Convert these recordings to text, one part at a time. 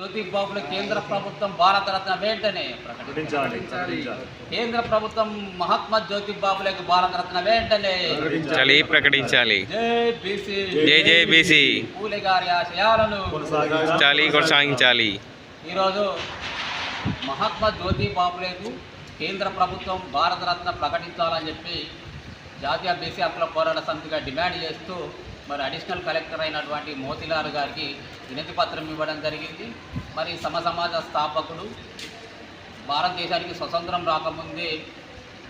జ్యోతి బాబుల కేంద్ర ప్రభుత్వం భారతరత్న వెంటనే ప్రకటించాలి. కేంద్ర ప్రభుత్వం మహాత్మా జ్యోతి బాబులకు భారతరత్న వెంటనే చలి ప్రకటించాలి. జై బీసీ జై జై బీసీ పూలే గారి ఆశయాలను కొనసాగించాలి చాలి కొనసాగించాలి. ఈరోజు మహాత్మా జ్యోతి బాబులకు కేంద్ర ప్రభుత్వం భారతరత్న ప్రకటించాలని చెప్పి జాతీయ బీసీ హక్కుల పోరాట సమితిగా డిమాండ్ చేస్తూ మరి అడిషనల్ కలెక్టర్ అయినటువంటి మోతిలాల్ గారికి వినతి పత్రం ఇవ్వడం జరిగింది. మరి సమసమాజ స్థాపకుడు భారతదేశానికి స్వతంత్రం రాకముందే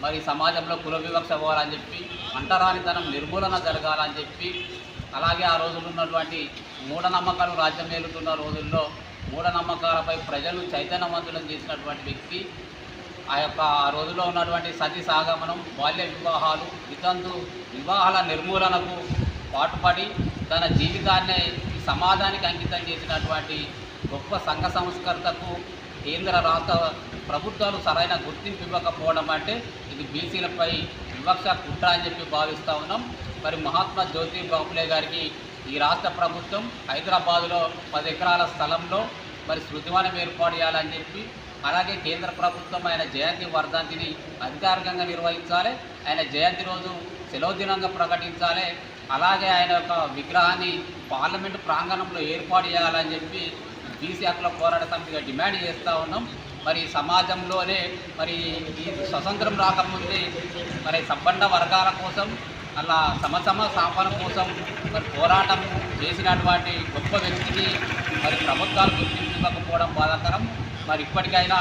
మరి సమాజంలో కుల వివక్ష పోవాలని చెప్పి అంటరానితనం నిర్మూలన జరగాలని చెప్పి అలాగే ఆ రోజుల్లో ఉన్నటువంటి మూఢనమ్మకాలు రాజ్యం ఏలుతున్న రోజుల్లో మూఢనమ్మకాలపై ప్రజలు చైతన్యవంతులను చేసినటువంటి వ్యక్తి. ఆ యొక్క ఆ రోజుల్లో ఉన్నటువంటి సతీ సాగమనం బాల్య వివాహాలు వితంతు వివాహాల నిర్మూలనకు పాటుపడి తన జీవితాన్ని ఈ సమాజానికి అంకితం చేసినటువంటి గొప్ప సంఘ సంస్కర్తకు కేంద్ర రాష్ట్ర ప్రభుత్వాలు సరైన గుర్తింపు ఇవ్వకపోవడం అంటే ఇది బీసీలపై వివక్ష కుట్ర అని చెప్పి భావిస్తూ ఉన్నాం. మరి మహాత్మా జ్యోతి బాపులే గారికి ఈ రాష్ట్ర ప్రభుత్వం హైదరాబాదులో పది ఎకరాల స్థలంలో మరి శృతివనం ఏర్పాటు చేయాలని చెప్పి అలాగే కేంద్ర ప్రభుత్వం ఆయన జయంతి వర్ధంతిని అధికారికంగా నిర్వహించాలి. ఆయన జయంతి రోజు సెలవు దినంగా ప్రకటించాలి. అలాగే ఆయన యొక్క విగ్రహాన్ని పార్లమెంటు ప్రాంగణంలో ఏర్పాటు చేయాలని చెప్పి బీసీ హక్కుల పోరాట సమితిగా డిమాండ్ చేస్తూ ఉన్నాం. మరి సమాజంలోనే మరి ఈ స్వతంత్రం రాకముందే మరి సంబంధ వర్గాల కోసం అలా సమసమ స్థాపన కోసం మరి పోరాటం చేసినటువంటి గొప్ప వ్యక్తికి మరి ప్రభుత్వాలు గుర్తించకపోవడం బాధాకరం. మరి ఇప్పటికైనా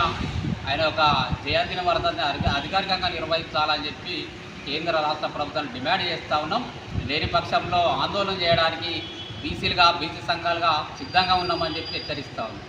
ఆయన ఒక జయంతిని వరదని అధిక- అధికారికంగా నిర్వహించాలని చెప్పి కేంద్ర రాష్ట్ర ప్రభుత్వం డిమాండ్ చేస్తూ ఉన్నాం. లేని పక్షంలో ఆందోళన చేయడానికి బీసీలుగా బీసీ సంఘాలుగా సిద్ధంగా ఉన్నామని చెప్పి హెచ్చరిస్తూ ఉన్నాం.